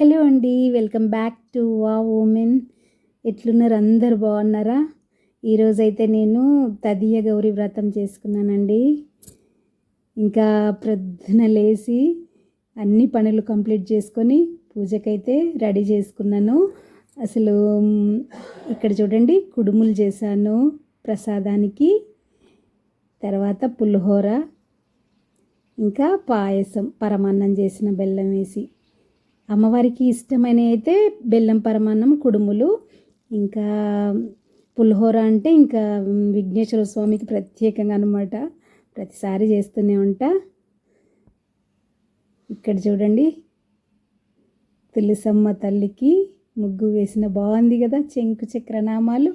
Hello అండి welcome back to వా women ఎట్లున్నారు అందరు బాగున్నారా? ఈరోజైతే నేను తదియ గౌరీ వ్రతం చేసుకున్నానండి. ఇంకా ప్రొద్దున లేచి అన్ని పనులు కంప్లీట్ చేసుకొని పూజకైతే రెడీ చేసుకున్నాను. అసలు ఇక్కడ చూడండి కుడుములు చేశాను ప్రసాదానికి. తర్వాత పులిహోర ఇంకా పాయసం పరమాన్నం చేసిన బెల్లం వేసి. అమ్మవారికి ఇష్టమైన అయితే బెల్లం పరమాన్నం కుడుములు ఇంకా పులిహోర అంటే ఇంకా విఘ్నేశ్వర స్వామికి ప్రత్యేకంగా అనమాట ప్రతిసారి చేస్తూనే ఉంటా. ఇక్కడ చూడండి తులసమ్మ తల్లికి ముగ్గు వేసిన బాగుంది కదా చెంకు చక్రనామాలు.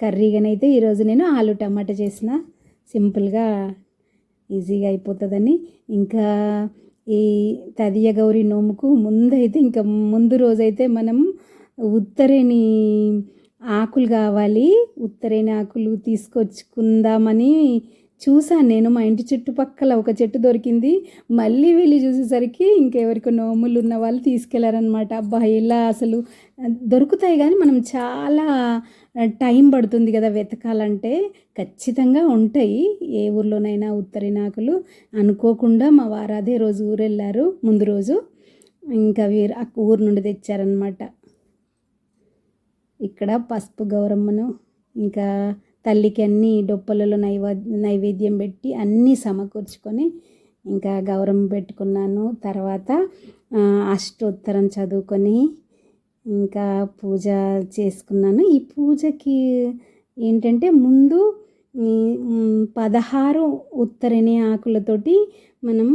కర్రీగానైతే ఈరోజు నేను ఆలు టమాటా చేసిన. సింపుల్గా ఈజీగా అయిపోతుందని. ఇంకా ఈ తదియ గౌరి నోముకు ముందైతే ఇంకా ముందు రోజైతే మనం ఉత్తరేని ఆకులు కావాలి. ఉత్తరేని ఆకులు తీసుకొచ్చుకుందామని చూసాను నేను మా ఇంటి చుట్టుపక్కల ఒక చెట్టు దొరికింది. మళ్ళీ వెళ్ళి చూసేసరికి ఇంకెవరికి నోములు ఉన్న వాళ్ళు తీసుకెళ్ళారనమాట అబ్బా ఇలా అసలు? దొరుకుతాయి కానీ మనం చాలా టైం పడుతుంది కదా వెతకాలంటే ఖచ్చితంగా ఉంటాయి. ఏ ఊర్లోనైనా ఉత్తరినాకులు అనుకోకుండా మా వారు అదే రోజు ఊరు వెళ్ళారు ముందు రోజు ఇంకా వీరు ఆ ఊరు నుండి తెచ్చారనమాట ఇక్కడ పసుపు గౌరమ్మను ఇంకా తల్లికి అన్ని డొప్పలలో నైవా నైవేద్యం పెట్టి అన్నీ సమకూర్చుకొని ఇంకా గౌరవం పెట్టుకున్నాను. తర్వాత అష్టోత్తరం చదువుకొని ఇంకా పూజ చేసుకున్నాను. ఈ పూజకి ఏంటంటే ముందు పదహారు ఉత్తరిని ఆకులతోటి మనం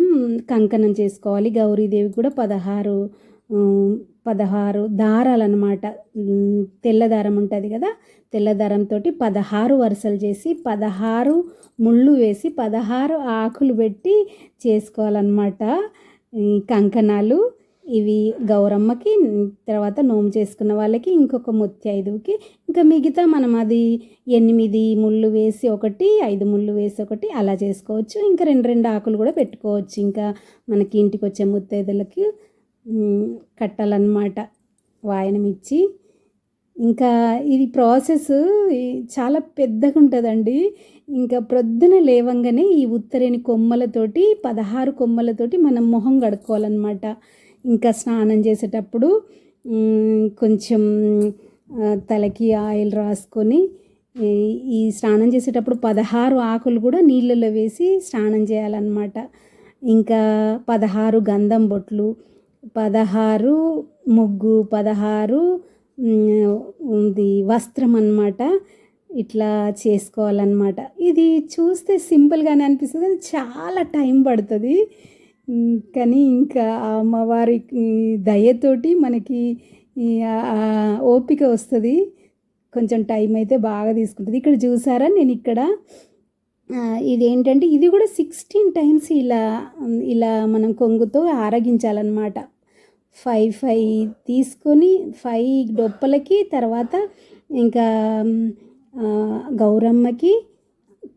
కంకణం చేసుకోవాలి. గౌరీదేవి కూడా పదహారు పదహారు దారాలు అనమాట తెల్ల దారం ఉంటుంది కదా తెల్ల దారంతో పదహారు వరుసలు చేసి పదహారు ముళ్ళు వేసి పదహారు ఆకులు పెట్టి చేసుకోవాలన్నమాట. ఈ కంకణాలు. ఇవి గౌరమ్మకి తర్వాత నోము చేసుకున్న వాళ్ళకి ఇంకొక ముత్తైదువుకి ఇంకా మిగతా మనం అది ఎనిమిది ముళ్ళు వేసి ఒకటి ఐదు ముళ్ళు వేసి ఒకటి అలా చేసుకోవచ్చు. ఇంకా రెండు రెండు ఆకులు కూడా పెట్టుకోవచ్చు. ఇంకా మనకి ఇంటికి వచ్చే ముత్తైదులకి కట్టాలన్నమాట వాయనం ఇచ్చి. ఇంకా ఇది ప్రాసెస్ చాలా పెద్దగా ఉంటుందండి. ఇంకా ప్రొద్దున లేవంగానే ఈ ఉత్తరేని కొమ్మలతోటి పదహారు కొమ్మలతోటి మనం మొహం కడుక్కోవాలన్నమాట. ఇంకా స్నానం చేసేటప్పుడు కొంచెం తలకి ఆయిల్ రాసుకొని ఈ- స్నానం చేసేటప్పుడు పదహారు ఆకులు కూడా నీళ్ళలో వేసి స్నానం చేయాలన్నమాట. ఇంకా పదహారు గంధం బొట్లు పదహారు ముగ్గు పదహారు ఇది వస్త్రం అన్నమాట ఇట్లా చేసుకోవాలన్నమాట. ఇది చూస్తే సింపుల్గానే అనిపిస్తుంది కానీ చాలా టైం పడుతుంది. కానీ ఇంకా ఆ అమ్మవారి దయతోటి మనకి ఓపిక వస్తుంది. కొంచెం టైం అయితే బాగా తీసుకుంటుంది. ఇక్కడ చూసారా నేను ఇక్కడ? ఇదేంటంటే ఇది కూడా సిక్స్టీన్ టైమ్స్ ఇలా ఇలా మనం కొంగుతో ఆరగించాలన్నమాట. ఫైవ్ ఫైవ్ తీసుకొని ఫైవ్ డొప్పలకి తర్వాత ఇంకా గౌరమ్మకి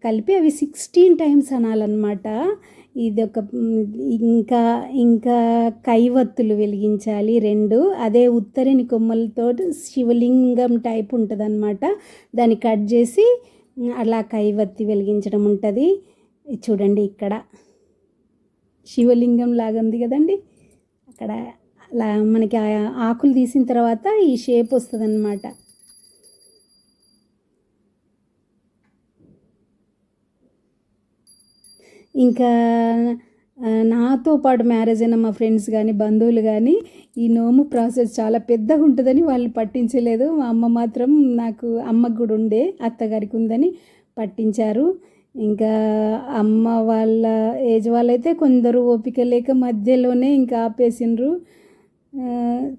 కలిపి అవి సిక్స్టీన్ టైమ్స్ అనాలన్నమాట. ఇది ఒక ఇంకా ఇంకా కైవత్తులు వెలిగించాలి రెండు. అదే ఉత్తరిని కొమ్మలతో శివలింగం టైప్ ఉంటుంది దాన్ని కట్ చేసి అలా కైవత్తి వెలిగించడం ఉంటుంది. చూడండి ఇక్కడ. శివలింగం లాగా ఉంది కదండి. అక్కడ అలా మనకి ఆ ఆకులు తీసిన తర్వాత ఈ షేప్ వస్తుంది అనమాట ఇంకా నాతో పాటు మ్యారేజ్ అయిన మా ఫ్రెండ్స్ కానీ బంధువులు కానీ ఈ నోము ప్రాసెస్ చాలా పెద్దగా ఉంటుందని వాళ్ళు పట్టించలేదు. మా అమ్మ మాత్రం నాకు అమ్మకు కూడా ఉండే అత్తగారికి ఉందని పట్టించారు. ఇంకా అమ్మ వాళ్ళ ఏజ్ వాళ్ళైతే కొందరు ఓపిక లేక మధ్యలోనే ఇంకా ఆపేసిండ్రు.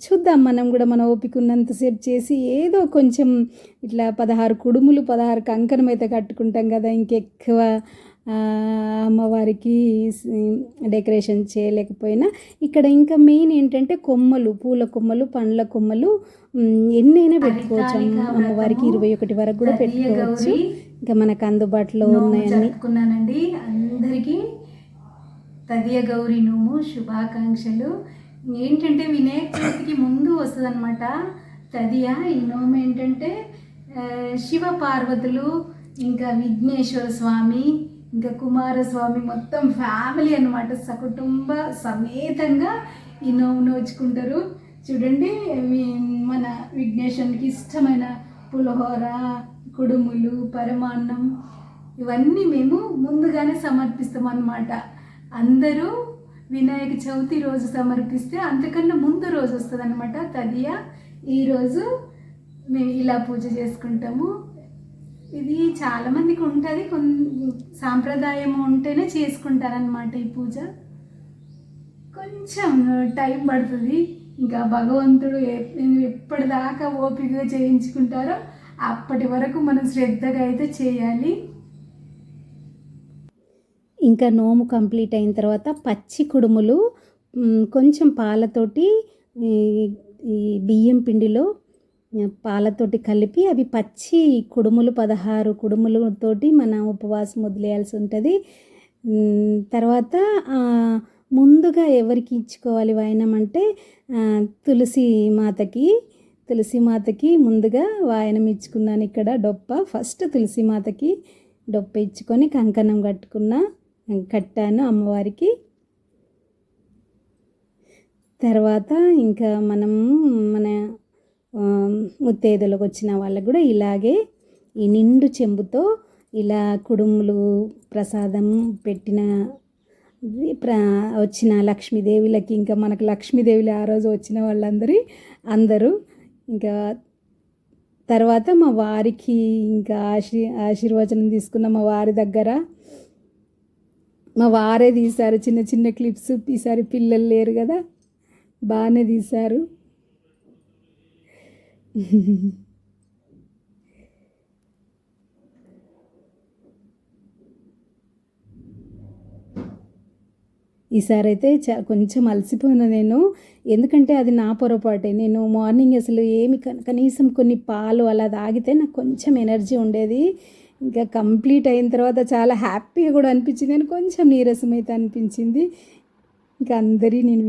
చూద్దాం మనం కూడా మన ఓపిక ఉన్నంతసేపు చేసి ఏదో కొంచెం ఇట్లా పదహారు కుడుములు పదహారు కంకణం అయితే కట్టుకుంటాం కదా ఇంకెక్కువ అమ్మవారికి డెకరేషన్ చేయలేకపోయినా ఇక్కడ ఇంకా మెయిన్ ఏంటంటే కొమ్మలు పూల కొమ్మలు పండ్ల కొమ్మలు ఎన్నైనా పెట్టుకోవచ్చు. అమ్మ- అమ్మవారికి ఇరవై ఒకటి వరకు కూడా పెట్టుకోవచ్చు. ఇంకా మనకు అందుబాటులో ఉన్నాయన్నీ. జరుపుకున్నానండి. అందరికీ తదియ గౌరీ నోము శుభాకాంక్షలు. ఏంటంటే వినాయక చవితికి ముందు వస్తుంది అనమాట తదియ. ఈ నోము ఏంటంటే శివ పార్వతులు ఇంకా విఘ్నేశ్వర స్వామి ఇంకా కుమారస్వామి మొత్తం ఫ్యామిలీ అనమాట సకుటుంబ సమేతంగా ఈ నోవు నోచుకుంటారు. చూడండి మన విఘ్నేశ్వరునికి ఇష్టమైన పులిహోర కుడుములు పరమాన్నం ఇవన్నీ మేము ముందుగానే సమర్పిస్తాం అన్నమాట అందరూ వినాయక చవితి రోజు సమర్పిస్తే అంతకన్నా ముందు రోజు వస్తుంది అనమాట తదియా ఈరోజు మేము ఇలా పూజ చేసుకుంటాము. ఇది చాలామందికి ఉంటుంది. కొన్ సాంప్రదాయం ఉంటేనే చేసుకుంటారనమాట ఈ పూజ. కొంచెం టైం పడుతుంది. ఇంకా భగవంతుడు ఎప్పటిదాకా ఓపికగా చేయించుకుంటారో అప్పటి వరకు మనం శ్రద్ధగా అయితే చేయాలి. ఇంకా నోము కంప్లీట్ అయిన తర్వాత పచ్చి కుడుములు కొంచెం పాలతోటి ఈ ఈ బియ్యం పిండిలో పాలతోటి కలిపి అవి పచ్చి కుడుములు పదహారు కుడుములతోటి మన ఉపవాసం వదిలేయాల్సి ఉంటుంది. తర్వాత ముందుగా ఎవరికి ఇచ్చుకోవాలి వాయనం అంటే తులసి మాతకి. తులసి మాతకి ముందుగా వాయనం ఇచ్చుకున్నాను ఇక్కడ డొప్ప. ఫస్ట్ తులసి మాతకి డొప్ప ఇచ్చుకొని కంకణం కట్టుకున్న కట్టాను అమ్మవారికి. తర్వాత ఇంకా మనం మన ముత్తైదులకు వచ్చిన వాళ్ళకు కూడా ఇలాగే ఈ నిండు చెంబుతో ఇలా కుడుములు ప్రసాదం పెట్టిన ప్ర వచ్చిన లక్ష్మీదేవులకి ఇంకా మనకు లక్ష్మీదేవులు ఆ రోజు వచ్చిన వాళ్ళందరి అందరూ ఇంకా తర్వాత మా వారికి ఇంకా ఆశీ ఆశీర్వచనం తీసుకున్న మా వారి దగ్గర మా వారే తీశారు చిన్న చిన్న క్లిప్స్ ఈసారి పిల్లలు లేరు కదా బాగానే తీశారు. ఈసారి అయితే చ కొంచెం అలసిపోయిన నేను. ఎందుకంటే అది నా పొరపాటే. నేను మార్నింగ్ అసలు ఏమి కనీసం కొన్ని పాలు అలా తాగితే నాకు కొంచెం ఎనర్జీ ఉండేది. ఇంకా కంప్లీట్ అయిన తర్వాత చాలా హ్యాపీగా కూడా అనిపించింది. నేను కొంచెం నీరసం అయితే అనిపించింది. ఇంకా అందరి నేను